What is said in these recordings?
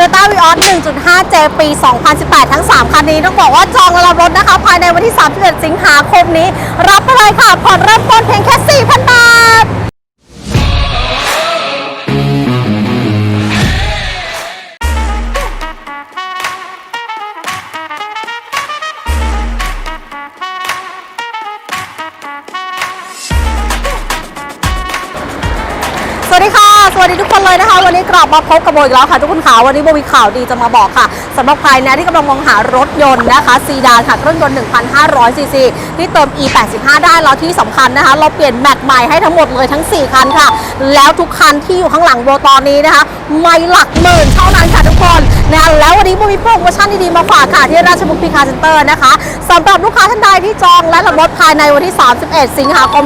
Toyota Vios 1.5J ปี 2018 ทั้ง 3 คันนี้ต้องบอกว่าจองและรับรถนะคะ ภายในวันที่ 31 สิงหาคมนี้ รับไปเลยค่ะผ่อนเริ่มต้นเพียงแค่ สวัสดีค่ะ สวัสดีทุกคนเลยนะคะ วันนี้กลับมาพบกับโบอีกแล้วค่ะ ทุกคนค่ะ วันนี้โบมีข่าวดีจะมาบอกค่ะสำหรับใครนะที่กำลังมองหารถยนต์นะคะซีดานค่ะเครื่องยนต์ 1,500 ซีซีที่เติม E85 ได้แล้วที่สำคัญนะคะ เราเปลี่ยนแม็กใหม่ให้ทั้งหมดเลยทั้ง 4 คันค่ะ แล้วทุกคันที่อยู่ข้างหลังโบตอนนี้นะคะ ไม่หลักหมื่นเท่านั้นค่ะทุกคน นะแล้ววันนี้โบมีโปรโมชั่นดีๆมาฝากค่ะที่ราชบุรีคาร์เซ็นเตอร์นะคะสำหรับลูกค้าท่านใดที่จองและรับรถภายในวันที่ 31 สิงหาคม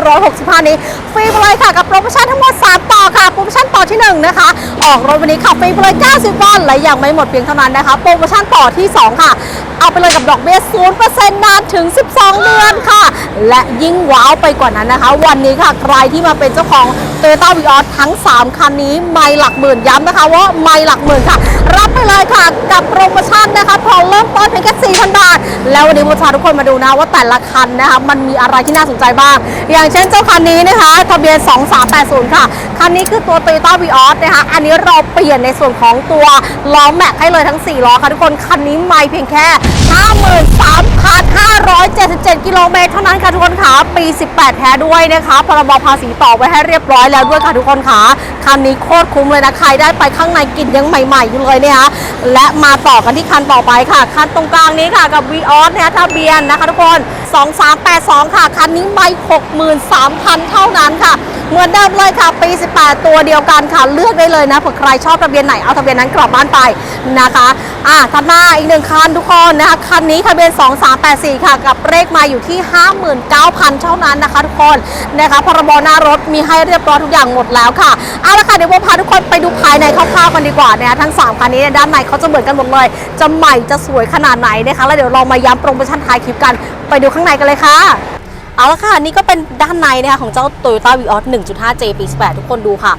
2565 นี้ฟรีไปเลยค่ะกับโปรโมชั่นทั้งหมด 3 ต่อค่ะโปรโมชั่นต่อที่ 1 นะคะ ออกรถวันนี้ขับฟรีไปเลย90 วันและยังไม่หมดเพียงเท่านั้นนะคะโปรโมชั่นต่อที่ 2 ค่ะเอาไปเลยกับดอกเบี้ย 0%นานถึง 12 เดือนค่ะ และยิ่งว้าวไปกว่านั้นนะคะ วันนี้ค่ะ ใครที่มาเป็นเจ้าของ Toyota Vios ทั้ง 3 คันนี้ ไม่หลักหมื่นย้ำนะคะว่าไม่หลักหมื่นค่ะ รับไปเลยค่ะ กับโปรโมชั่นนะคะพอเริ่มต้นเพียงแค่ 4,000 บาท แล้ววันนี้โมชาทุกคนมาดูนะว่าแต่ละคันนะคะมันมีอะไรที่น่าสนใจบ้าง อย่างเช่นเจ้าคันนี้นะคะทะเบียน 2380 ค่ะ คันนี้คือตัว Toyota Vios นะคะ อันนี้เราเปลี่ยนในส่วนของตัวล้อแม็กให้เลยทั้ง 4 ล้อค่ะทุกคน คันนี้ไม่เพียงแค่53,577 กิโลเมตรเท่านั้นค่ะทุกคนค่ะ ปี 18 แท้ด้วยนะคะ พรบภาษีต่อไว้ให้เรียบร้อยแล้วด้วยค่ะทุกคนค่ะ คันนี้โคตรคุ้มเลยนะ ใครได้ไปข้างในกลิ่นยังใหม่ๆอยู่เลยเนี่ยคะและมาต่อกันที่คันต่อไปค่ะ คันตรงกลางนี้ค่ะกับ Vios เนี่ยทะเบียนนะคะทุกคน 2382 ค่ะ คันนี้ไม่63,000 เท่านั้น เหมือนเดิมเลยค่ะ ปี 18 ตัวเดียวกันค่ะ เลือกได้เลยนะเผื่อใครชอบทะเบียนไหนเอาทะเบียนนั้นกลับบ้านไปนะคะ อะถัดมาอีกหนึ่งคันทุกคนนะคะ คันนี้ทะเบียน 2384 ค่ะ กับเลขมาอยู่ที่ 59,000 เท่านั้นนะคะทุกคนนะคะพรบหน้ารถมีให้เรียบร้อยทุกอย่างหมดแล้วค่ะเอาละค่ะเดี๋ยวโบพาทุกคนไปดูภายในคร่าวๆกันดีกว่านะคะทั้ง 3 คันนี้เนี่ยด้านในเขาจะเหมือนกันหมดเลย จะใหม่จะสวยขนาดไหนนะคะแล้วเดี๋ยวเรามาย้ำโปรโมชั่นท้ายคลิปกัน ไปดูข้างในกันเลยค่ะ เอาละค่ะนี่ก็เป็นด้านในนะคะของเจ้า Toyota Vios 1.5J ปี18ทุกคนดูค่ะ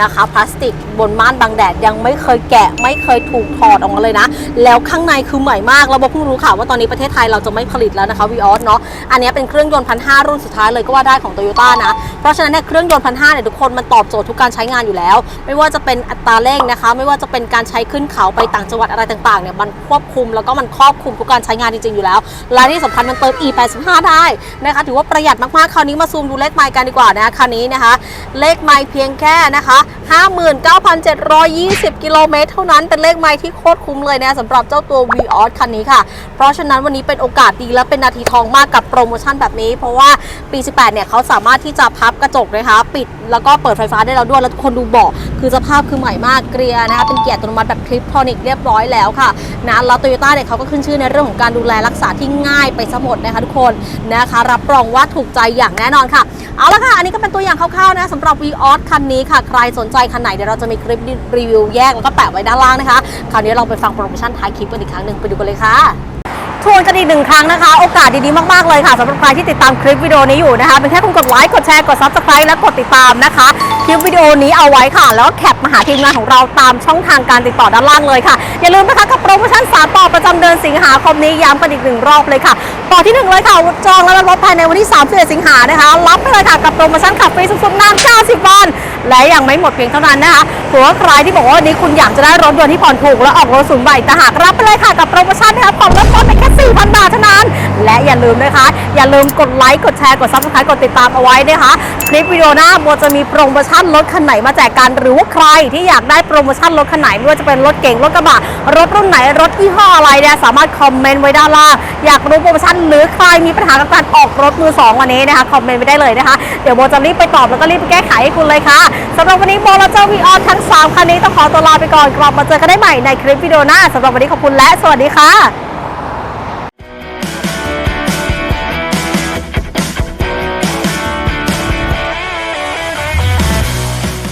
นะคะพลาสติกบนม่านบังแดดยังไม่เคยแกะ ไม่เคยถูกถอดออกมาเลยนะ แล้วข้างในคือใหม่มากแล้วบอกเพิ่งรู้ค่ะว่าตอนนี้ประเทศไทยเราจะไม่ผลิตแล้วนะคะ Vios เนาะอันนี้เป็นเครื่องยนต์พันห้ารุ่นสุดท้ายเลยก็ว่าได้ของ Toyota นะ เพราะฉะนั้นเนี่ยเครื่องยนต์พันห้าเนี่ยทุกคนมันตอบโจทย์ทุกการใช้งานอยู่แล้ว ไม่ว่าจะเป็นอัตราเร่งนะคะ ไม่ว่าจะเป็นการใช้ขึ้นเขาไปต่างจังหวัดอะไรต่างๆเนี่ยมันควบคุมแล้วก็มันครอบคลุมทุกการใช้งานจริงๆอยู่แล้วและที่สำคัญมันเติม e85 ได้นะคะถือว่าประหยัดมากๆคราวนี้มาซูมดูเลขไมล์กันดีกว่านะคะคันนี้นะคะ เลขไมล์เพียงแค่นะคะ59,720 กิโลเมตรเท่านั้นเป็นเลขไม้ที่โคตรคุ้มเลยนะสำหรับเจ้าตัว v ีออสคันนี้ค่ะ เพราะฉะนั้นวันนี้เป็นโอกาสดีและเป็นนาทีทองมากกับโปรโมชั่นแบบนี้ เพราะว่าปี 18 เนี่ยเขาสามารถที่จะพับกระจกนะคะ ปิดแล้วก็เปิดไฟฟ้าได้แล้วด้วย แล้วคนดูบอก คือสภาพคือใหม่มากเกลียนะคะเป็นเกียร์อัตโนมัติแบบคลิปทอนิกเรียบร้อยแล้วค่ะนะแล้วโตโยต้าเนี่ยเขาก็ขึ้นชื่อในเรื่องของการดูแลรักษาที่ง่ายไปซะหมดนะคะทุกคนนะคะ รับรองว่าถูกใจอย่างแน่นอนค่ะ เอาละค่ะ อันนี้ก็เป็นตัวอย่างคร่าวๆนะสำหรับ Vios คันนี้ค่ะ ใครสนใจคันไหนเดี๋ยวเราจะมีคลิปรีวิวแยกแล้วก็แปะไว้ด้านล่างนะคะ คราวนี้เราไปฟังโปรโมชั่นท้ายคลิปกันอีกครั้งหนึ่งไปดูกันเลยค่ะ ทวนกันอีกหนึ่งครั้งนะคะ โอกาสดีๆมากๆเลยค่ะสำหรับใครที่ติดตามคลิปวิดีโอนี้อยู่นะคะเป็นแค่คุณกดไลค์กดแชร์กด subscribe และกดติดตามนะคะ คลิปวิดีโอนี้เอาไว้ค่ะ แล้วแคปมาหาทีมงานของเราตามช่องทางการติดต่อด้านล่างเลยค่ะ อย่าลืมนะคะกับโปรโมชั่น3ต่อประจำเดือนสิงหาคมนี้ย้ำกันอีกหนึ่งรอบเลยค่ะต่อที่หนึ่งเลยค่ะจองและรับรถภายในวันที่31สิงหานะคะรับไปเลยค่ะกับโปรโมชั่นขับฟรีสุดๆนาน90 วัน และยังไม่หมดเพียงเท่านั้นนะคะถือว่าใครที่บอกว่าวันนี้คุณอยากจะได้รถยนต์ที่ผ่อนถูกและออกรถศูนย์ใบแต่หากรับไปเลยค่ะกับโปรโมชั่นนะคะผ่อนริ่มต้นเพียงแค่4,000 บาทเท่านั้น และอย่าลืมนะคะ อย่าลืมกดไลค์ กดแชร์ กดซับสไครต์กดติดตามเอาไว้นะคะ คลิปวิดีโอหน้าโบจะมีโปรโมชั่นรถคันไหนมาแจกกัน หรือว่าใครที่อยากได้โปรโมชั่นรถคันไหนไม่ว่าจะเป็นรถเก๋งรถกระบะ รถรุ่นไหน รถยี่ห้ออะไรเนี่ยสามารถคอมเมนต์ไว้ด้านล่าง อยากรู้โปรโมชั่นหรือใครมีปัญหากับการออกรถมือสองวันนี้นะคะ คอมเมนต์ไว้ได้เลยนะคะ เดี๋ยวโบจะรีบไปตอบแล้วก็รีบไปแก้ไขให้คุณเลยค่ะสำหรับวันนี้โบและเจ้าวีออทั้งสามคันนี้ต้องขอตัวลาไปก่อนกลับมาเจอกันได้ใหม่ในคลิปวิดีโอหน้าสำหรับวันนี้ขอบคุณและสวัสดีค่ะ